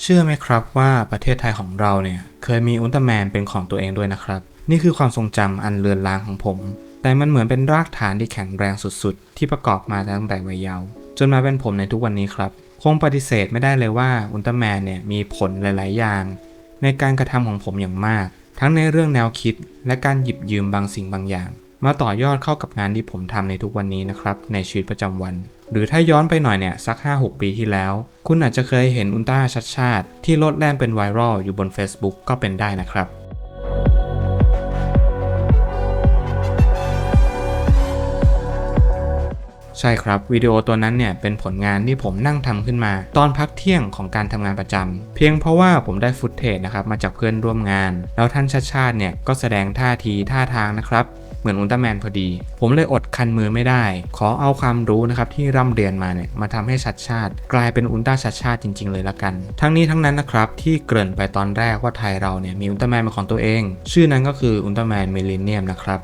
เชื่อไหมครับว่าประเทศไทยของเราเนี่ยเคยมีอุลตร้าแมนเป็นของตัวเองด้วยนะครับ นี่คือความทรงจำอันเลือนลางของผม แต่มันเหมือนเป็นรากฐานที่แข็งแรงสุดๆ ที่ประกอบมาตั้งแต่วัยเยาว์จนมาเป็นผมในทุกวันนี้ครับ คงปฏิเสธไม่ได้เลยว่าอุลตร้าแมนเนี่ยมีผลหลาย ๆ อย่าง ในการกระทำของผมอย่างมาก ทั้งในเรื่องแนวคิด และการหยิบยืมบางสิ่งบางอย่าง มาต่อยอดเข้ากับงานที่ผมทำในทุกวันนี้นะครับในชีวิตประจำวัน หรือถ้าย้อนไปหน่อยเนี่ยสัก 5-6 ปีที่แล้ว คุณอาจจะเคยเห็นอุลตร้าชัดชาติที่โลดแล่นเป็นไวรัลอยู่บน Facebook ก็เป็นได้นะครับ ใช่ครับวิดีโอตัวนั้นเนี่ยเป็นผลงานที่ผมนั่งทำขึ้นมา ตอนพักเที่ยงของการทำงานประจำเพียงเพราะว่าผมได้ฟุตเทจนะครับมาจากเพื่อนร่วมงาน แล้วท่านชาติชาติเนี่ยก็แสดงท่าทีท่าทางนะครับเหมือนอุลตร้าแมนพอดี ผมเลยอดคันมือไม่ได้ ขอเอาความรู้นะครับที่ร่ำเรียนมาเนี่ยมาทำให้ชัดชาติ กลายเป็นอุลตร้าชัดชาติจริง ๆ เลยละกัน ทั้งนี้ทั้งนั้นนะครับที่เกริ่นไปตอนแรกว่าไทยเราเนี่ยมีอุลตร้าแมนเป็นของตัวเอง ชื่อนั้นก็คืออุลตร้าแมนมิลเลนเนียมนะครับ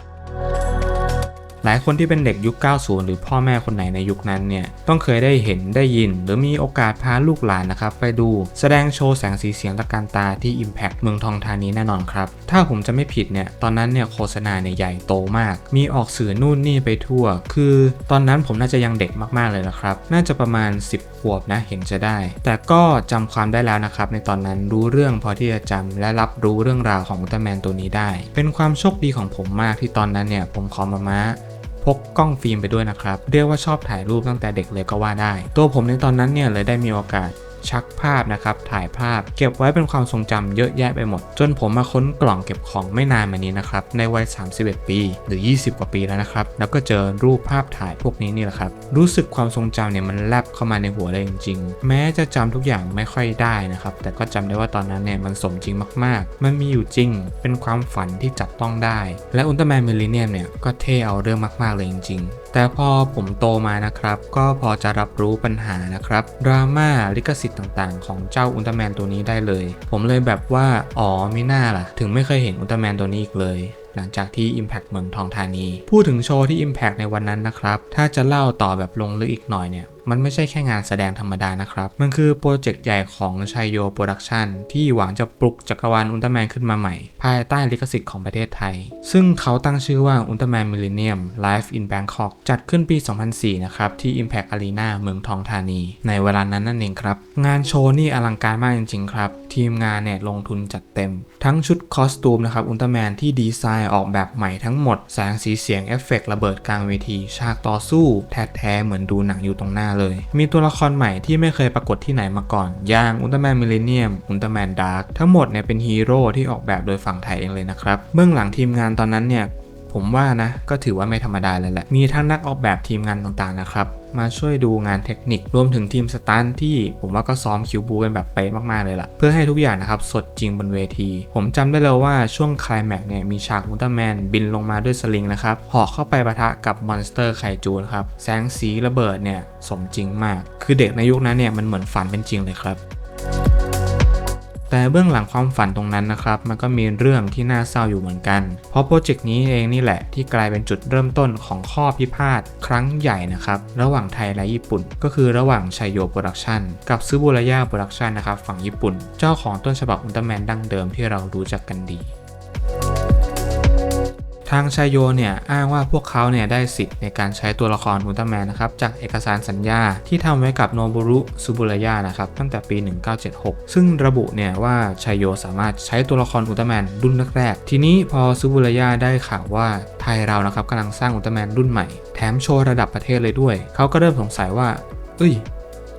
หลายคนที่เป็นเด็กยุค 90 หรือพ่อแม่คนไหนในยุคนั้นเนี่ยต้องเคยได้เห็นได้ยิน หรือมีโอกาสพาลูกหลานนะครับไปดูแสดงโชว์แสงสีเสียงตะการตาที่ Impact เมืองทองธานีแน่นอนครับ ถ้าผมจะไม่ผิดเนี่ยตอนนั้นเนี่ยโฆษณาเนี่ยใหญ่โตมาก มีออกสื่อนู่นนี่ไปทั่ว คือตอนนั้นผมน่าจะยังเด็กมากๆเลยนะครับ น่าจะประมาณ 10 ขวบนะเห็นจะได้ แต่ก็จำความได้แล้วนะครับในตอนนั้นรู้เรื่องพอที่จะจำและรับรู้เรื่องราวของอุลตร้าแมนตัวนี้ได้ เป็นความโชคดีของผมมากที่ตอนนั้นเนี่ยผมขอมาม้า พกกล้องฟิล์มไปด้วยนะครับ เรียกว่าชอบถ่ายรูปตั้งแต่เด็กเลยก็ว่าได้ ตัวผมในตอนนั้นเนี่ยเลยได้มีโอกาส ชักภาพนะครับถ่ายภาพ เก็บไว้เป็นความทรงจำเยอะแยะไปหมด จนผมมาค้นกล่องเก็บของไม่นานมานี้นะครับในวัย 31 ปีหรือ 20 กว่าปีแล้วนะครับแล้วก็เจอรูปภาพถ่ายพวกนี้นี่แหละครับรู้สึกความทรงจำเนี่ยมันแลบเข้ามาในหัวเลยจริงๆ แม้จะจำทุกอย่างไม่ค่อยได้นะครับแต่ก็จำได้ว่าตอนนั้นเนี่ยมันสมจริงมากๆ มันมีอยู่จริงเป็นความฝันที่จับต้องได้ และอุลตร้าแมนมิลเลนเนียมเนี่ยก็เท่เอาเรื่องมากๆเลยจริงๆ แต่พอผมโตมานะครับ ก็พอจะรับรู้ปัญหานะครับดราม่าลิขสิทธิ์ต่างๆ ของเจ้าอุลตร้าแมนตัวนี้ได้เลย ผมเลยแบบว่า อ๋อไม่น่าล่ะ ถึงไม่เคยเห็นอุลตร้าแมนตัวนี้อีกเลยหลังจากที่ Impact เมืองทองธานี พูดถึงโชว์ที่ Impact ในวันนั้นนะครับ ถ้าจะเล่าต่อแบบลงลึกอีกหน่อยเนี่ยมันไม่ใช่แค่งานแสดงธรรมดานะครับ มันคือโปรเจกต์ใหญ่ของชัยโยโปรดักชันที่หวังจะปลุกจักรวาลอุลตร้าแมนขึ้นมาใหม่ ภายใต้ลิขสิทธิ์ของประเทศไทย ซึ่งเขาตั้งชื่อว่าอุลตร้าแมนมิลเลนเนียม Live in Bangkok จัดขึ้นปี 2004 นะครับ ที่ Impact Arena เมืองทองธานี ในเวลานั้นนั่นเองครับ งานโชว์นี่อลังการมากจริงๆครับ ทีมงานเนี่ยลงทุนจัดเต็ม ทั้งชุดคอสตูมนะครับอุลตร้าแมนที่ดีไซน์ออกแบบใหม่ทั้งหมดแสงสีเสียงเอฟเฟกต์ระเบิดกลางเวทีฉากต่อสู้แท้ๆเหมือนดูหนังอยู่ตรงหน้าเลย มีตัวละครใหม่ที่ไม่เคยปรากฏที่ไหนมาก่อน อย่างอุลตร้าแมนมิเลเนียม อุลตร้าแมนดาร์กทั้งหมดเนี่ยเป็นฮีโร่ที่ออกแบบโดยฝั่งไทยเองเลยนะครับ เบื้องหลังทีมงานตอนนั้นเนี่ย ผมว่านะก็ถือว่าไม่ธรรมดาเลยแหละ มีทั้งนักออกแบบทีมงานต่างๆนะครับ มาช่วยดูงานเทคนิครวมถึงทีมสตันที่ผมว่าก็ซ้อมคิวบูกันแบบเป๊ะมากๆเลยล่ะ เพื่อให้ทุกอย่างนะครับ สดจริงบนเวที ผมจำได้เลยว่าช่วงคลายแม็กเนี่ยมีฉากอุลตร้าแมนบินลงมาด้วยสลิงนะครับหาะเข้าไปปะทะกับมอนสเตอร์ไคจูนครับแสงสีระเบิดเนี่ยสมจริงมาก คือเด็กในยุคนั้นเนี่ยมันเหมือนฝันเป็นจริงเลยครับ แต่เบื้องหลังความฝันตรงนั้นนะครับ มันก็มีเรื่องที่น่าเศร้าอยู่เหมือนกัน เพราะโปรเจกต์นี้เองนี่แหละที่กลายเป็นจุดเริ่มต้นของข้อพิพาทครั้งใหญ่นะครับ ระหว่างไทยและญี่ปุ่น ก็คือระหว่างชัยโยโปรดักชันกับซูบุระยาโปรดักชันนะครับฝั่งญี่ปุ่น เจ้าของต้นฉบับอุลตร้าแมนดั้งเดิมที่เรารู้จักกันดี ทางชายโยเนี่ยอ้างว่าพวกเขาเนี่ยได้สิทธิ์ในการใช้ตัวละครอุลตร้าแมนนะครับจากเอกสารสัญญาที่ทำไว้กับโนบุรุซูบุระยะนะครับตั้งแต่ปี 1976 ซึ่งระบุเนี่ยว่าชายโยสามารถใช้ตัวละครอุลตร้าแมนรุ่นแรกๆทีนี้พอซูบุระยะได้ข่าวว่าไทยเรานะครับกำลังสร้างอุลตร้าแมนรุ่นใหม่แถมโชว์ระดับประเทศเลยด้วย เขาก็เริ่มสงสัยว่าเอ้ย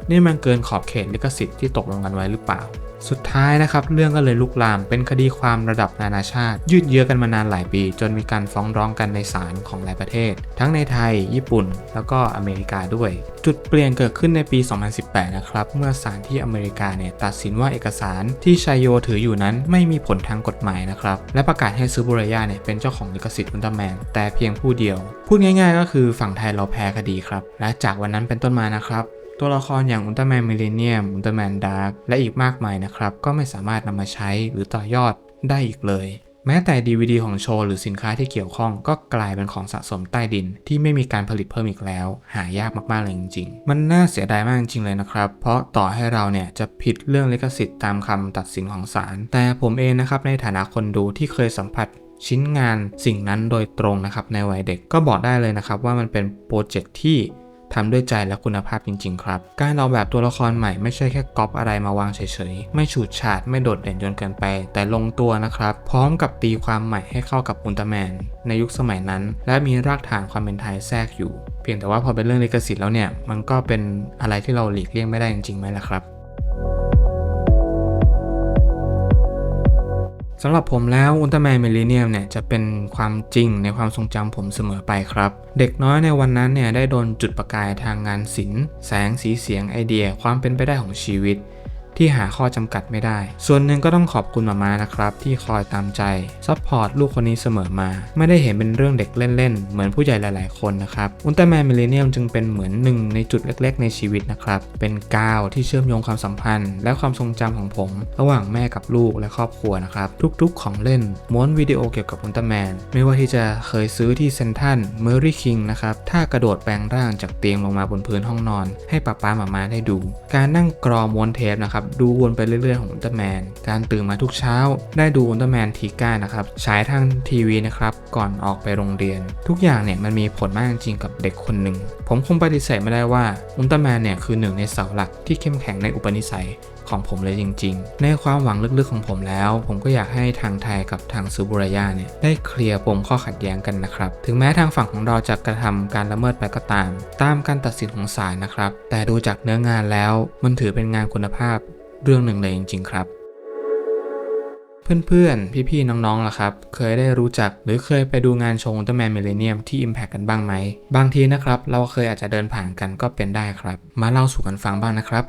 นี่มันเกินขอบเขตลิขสิทธิ์ที่ตกลงกันไว้หรือเปล่า สุดท้ายนะครับเรื่องก็เลยลุกลามเป็นคดีความระดับนานาชาติ ยืดเยื้อกันมานานหลายปี จนมีการฟ้องร้องกันในศาลของหลายประเทศ ทั้งในไทย ญี่ปุ่น แล้วก็อเมริกาด้วย จุดเปลี่ยนเกิดขึ้นในปี 2018 นะครับเมื่อศาลที่อเมริกาเนี่ยตัดสินว่าเอกสารที่ชัยโยถืออยู่นั้นไม่มีผลทางกฎหมายนะครับและประกาศให้ซูบุระยะเนี่ยเป็นเจ้าของลิขสิทธิ์อุลตร้าแมนแต่เพียงผู้เดียว พูดง่าย ๆ ก็คือฝั่งไทยเราแพ้คดีครับและจากวันนั้นเป็นต้นมานะครับ ตัวละครอย่างอุลตร้าแมนมิเลเนียมอุลตร้าแมนดาร์กและอีกมากมายนะครับ ก็ไม่สามารถนำมาใช้หรือต่อยอดได้อีกเลย แม้แต่ DVD ของโชว์หรือสินค้าที่เกี่ยวข้องก็กลายเป็นของสะสมใต้ดิน ที่ไม่มีการผลิตเพิ่มอีกแล้ว หายากมากๆเลยจริงๆ มันน่าเสียดายมากจริงๆเลยนะครับ เพราะต่อให้เราเนี่ยจะผิดเรื่องลิขสิทธิ์ตามคำตัดสินของศาลแต่ผมเองนะครับในฐานะคนดูที่เคยสัมผัสชิ้นงานสิ่งนั้นโดยตรงนะครับในวัยเด็กก็บอกได้เลยนะครับว่ามันเป็นโปรเจกต์ที่ ทำด้วยใจและคุณภาพจริง ๆ ครับ การออกแบบตัวละครใหม่ไม่ใช่แค่ก๊อปอะไรมาวางเฉยๆ ไม่ฉูดฉาดไม่โดดเด่นจนเกินไป แต่ลงตัวนะครับ พร้อมกับตีความใหม่ให้เข้ากับอุลตร้าแมนในยุคสมัยนั้น และมีรากฐานความเป็นไทยแทรกอยู่ เพียงแต่ว่าพอเป็นเรื่องลิขสิทธิ์แล้วเนี่ยมันก็เป็นอะไรที่เราหลีกเลี่ยงไม่ได้จริงๆไหมล่ะครับ สำหรับผมแล้วอุลตร้าแมนมิลเลนเนียมเนี่ยจะเป็นความจริงในความทรงจำผมเสมอไปครับ เด็กน้อยในวันนั้นเนี่ยได้โดนจุดประกายทางงานศิลป์ แสงสีเสียงไอเดียความเป็นไปได้ของชีวิต ที่หาข้อจำกัดไม่ได้ ส่วนหนึ่งก็ต้องขอบคุณมามานะครับ ที่คอยตามใจซัพพอร์ตลูกคนนี้เสมอมา ไม่ได้เห็นเป็นเรื่องเด็กเล่นๆ เหมือนผู้ใหญ่หลายๆ คนนะครับอุลตร้าแมนมิลเลเนียมจึงเป็นเหมือนหนึ่งในจุดเล็ก ๆ ในชีวิตนะครับ เป็นก้าวที่เชื่อมโยงความสัมพันธ์ และความทรงจำของผม ระหว่างแม่กับลูกและครอบครัวนะครับ ทุกๆ ของเล่นม้วนวิดีโอเกี่ยวกับอุลตร้าแมนไม่ว่าที่จะเคยซื้อที่เซนทัลเมอรี่คิงนะครับถ้ากระโดดแปลงร่างจากเตียงลงมาบนพื้นห้องนอน ให้ป้าป้ามามาได้ดู การนั่งกรอม้วนเทปนะครับดูวนไปเรื่อยๆของอุลตร้าแมน การตื่นมาทุกเช้า ได้ดูอุลตร้าแมนทีก้านะครับฉายทางทีวีนะครับก่อนออกไปโรงเรียน ทุกอย่างเนี่ยมันมีผลมากจริงๆกับเด็กคนหนึ่ง ผมคงปฏิเสธไม่ได้ว่าอุลตร้าแมนเนี่ยคือหนึ่งในเสาหลักที่เข้มแข็งในอุปนิสัย ของผมเลยจริง ๆ ในความหวังลึกๆของผมแล้ว ผมก็อยากให้ทางไทยกับทางซูบุรายาเนี่ยได้เคลียร์ปมข้อขัดแย้งกันนะครับ ถึงแม้ทางฝั่งของเราจะกระทำการละเมิดไปก็ตาม ตามการตัดสินของศาลนะครับ แต่ดูจากเนื้องานแล้วมันถือเป็นงานคุณภาพเรื่องหนึ่งเลยจริง ๆ ครับเพื่อนๆ พี่ๆ น้องๆ ล่ะครับ เคยได้รู้จักหรือเคยไปดูงานโชว์อุลตร้าแมนมิเลเนียมที่ Impact กันบ้างไหม บางทีนะครับ เราเคยอาจจะเดินผ่านกันก็เป็นได้ครับ มาเล่าสู่กันฟังบ้างนะครับ